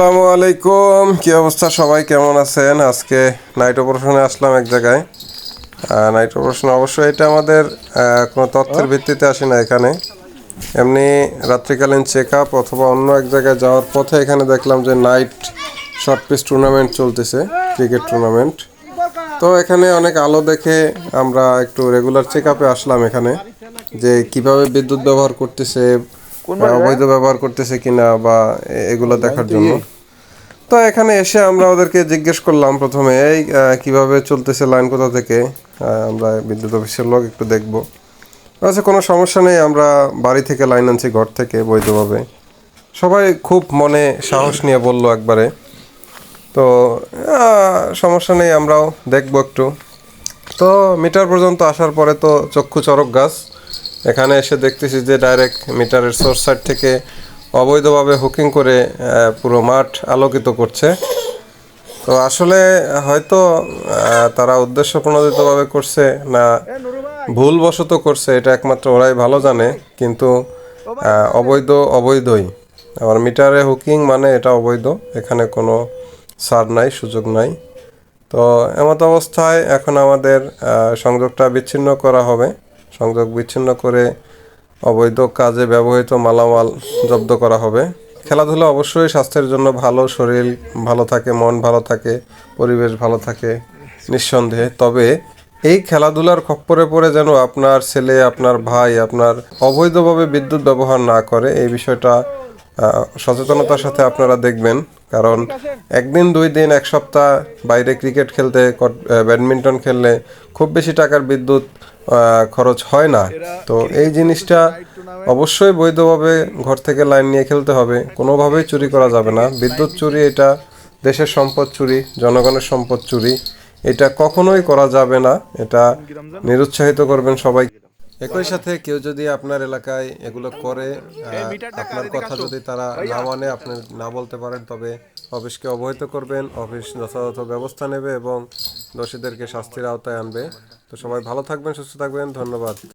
আসসালামু আলাইকুম। কি অবস্থা সবাই? কেমন আছেন? আজকে নাইট অপারেশনে আসলাম এক জায়গায়। নাইট অপারেশন অবশ্যই এটা আমাদের কোনো তথ্যের ভিত্তিতে আসি না এখানে। এমনি রাত্রিকালীন চেক আপ অথবা অন্য এক জায়গায় যাওয়ার পথে এখানে দেখলাম যে নাইট শর্ট পিচ টুর্নামেন্ট চলতেছে ক্রিকেট টুর্নামেন্ট তো এখানে অনেক আলো দেখে আমরা একটু রেগুলার চেক আপে আসলাম এখানে, যে কীভাবে বিদ্যুৎ ব্যবহার করতেছে অবৈধ ব্যবহার করতেছে কিনা বা এগুলো দেখার জন্য। তো এখানে এসে আমরা ওদেরকে জিজ্ঞেস করলাম প্রথমে এই কীভাবে চলতেছে লাইন কোথা থেকে? আমরা বিদ্যুৎ অফিসের লোক একটু দেখব। আচ্ছা কোনো সমস্যা নেই আমরা বাড়ি থেকে লাইন আনছি ঘর থেকে বৈধভাবে। সবাই খুব মনে সাহস নিয়ে বলল একবারে। তো সমস্যা নেই আমরাও দেখব একটু। তো মিটার পর্যন্ত আসার পরে তো চক্ষু চরক গাছ। এখানে এসে দেখতেছি যে ডাইরেক্ট মিটারের সোর্স সাইড থেকে অবৈধভাবে হুকিং করে পুরো মাঠ আলোকিত করছে। তো আসলে হয়তো তারা উদ্দেশ্য প্রণোদিতভাবে করছে না ভুলবশত করছে এটা একমাত্র ওরাই ভালো জানে কিন্তু অবৈধ অবৈধই। আমার মিটারে হুকিং মানে এটা অবৈধ এখানে কোনো সার নাই সুযোগ নাই। তো এমত অবস্থায় এখন আমাদের সংযোগটা বিচ্ছিন্ন করা হবে। সংযোগ বিচ্ছিন্ন করে অবৈধ কাজে ব্যবহৃত মালামাল জব্দ করা হবে। খেলাধুলা অবশ্যই স্বাস্থ্যের জন্য ভালো, শরীর ভালো থাকে, মন ভালো থাকে, পরিবেশ ভালো থাকে নিঃসন্দেহে। তবে এই খেলাধুলার খপ্পরে পড়ে যেন আপনার ছেলে, আপনার ভাই, আপনার অবৈধভাবে বিদ্যুৎ ব্যবহার না করে, এই বিষয়টা সচেতনতার সাথে আপনারা দেখবেন, কারণ একদিন, দুই দিন, এক সপ্তাহ বাইরে ক্রিকেট খেলতে ব্যাডমিন্টন খেললে খুব বেশি টাকার বিদ্যুৎ খরচ হয় না। তো এই জিনিসটা অবশ্যই বৈধভাবে ঘর থেকে লাইন নিয়ে খেলতে হবে। কোনোভাবেই চুরি করা যাবে না। বিদ্যুৎ চুরি, এটা দেশের সম্পদ চুরি, জনগণের সম্পদ চুরি। এটা কখনোই করা যাবে না। এটা নিরুৎসাহিত করবেন সবাই একই সাথে কেউ যদি আপনার এলাকায় এগুলো করে আপনার কথা যদি তারা না মানে আপনি না বলতে পারেন তবে অফিসকে অবহিত করবেন অফিস যথাযথ ব্যবস্থা নেবে এবং দোষীদেরকে শাস্তির আওতায় আনবে। তো সবাই ভালো থাকবেন সুস্থ থাকবেন ধন্যবাদ।